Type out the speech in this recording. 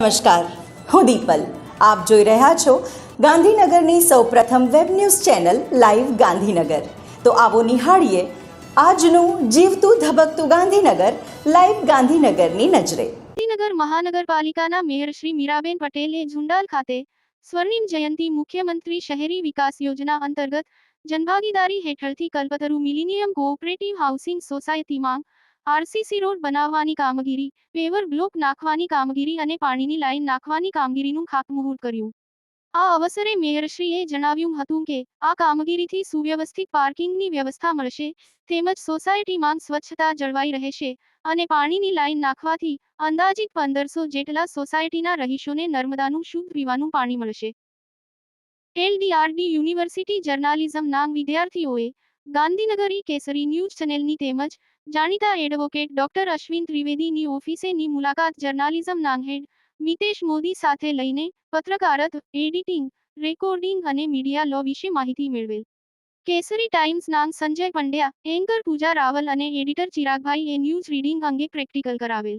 નમસ્કાર, હું દીપલ. આપ જોઈ રહ્યા છો ગાંધીનગરની સૌપ્રથમ web news channel live Gandhinagar. તો આવો નિહાળીએ આજનું જીવતું ધબકતું ગાંધીનગર, લાઈવ ગાંધીનગરની નજરે. ગાંધીનગર મહાનગરપાલિકાના મેયર શ્રી મીરાબેન પટેલે ઝુંડાલ ખાતે સ્વર્ણિમ જયંતી મુખ્યમંત્રી શહેરી વિકાસ યોજના અંતર્ગત જનભાગીદારી હેઠળથી કલ્પતરુ મિલિનિયમ કોઓપરેટિવ હાઉસિંગ સોસાયટીમાં આરસીસી રોડ બનાવવાની કામગીરી પેવર બ્લોક નાખવાની કામગીરી અને પાણીની લાઇન નાખવાની કામગીરીનું ખાતમુહૂર્ત કર્યું. આ અવસરે મેયરશ્રીએ જણાવ્યું હતું કે, આ કામગીરીથી સુવ્યવસ્થિત પાર્કિંગની વ્યવસ્થા મળશે, તેમજ સોસાયટીમાં સ્વચ્છતા જળવાઈ રહેશે, અને પાણીની લાઇન નાખવાથી અંદાજિત પંદરસો જેટલા સોસાયટીના રહીશોને નર્મદાનું શુદ્ધ પીવાનું પાણી મળશે. એલડીઆરડી યુનિવર્સિટી જર્નાલિઝમ નામ વિદ્યાર્થીઓએ ગાંધીનગરી કેસરી ન્યૂઝ ચેનલની તેમજ જાણીતા એડવોકેટ ડોક્ટર અશ્વિન ત્રિવેદીની ઓફિસેની મુલાકાત જર્નાલિઝમ હેડ મિતેશ મોદી સાથે લઈને પત્રકારત એડિટિંગ, રેકોર્ડિંગ અને મીડિયા લો વિશે માહિતી મેળવેલ. કેસરી ટાઈમ્સ ટાઈમ્સના સંજય પંડ્યા, એન્કર પૂજા રાવલ અને એડિટર ચિરાગભાઈ એ ન્યૂઝ રીડિંગ અંગે પ્રેક્ટિકલ કરાવેલ.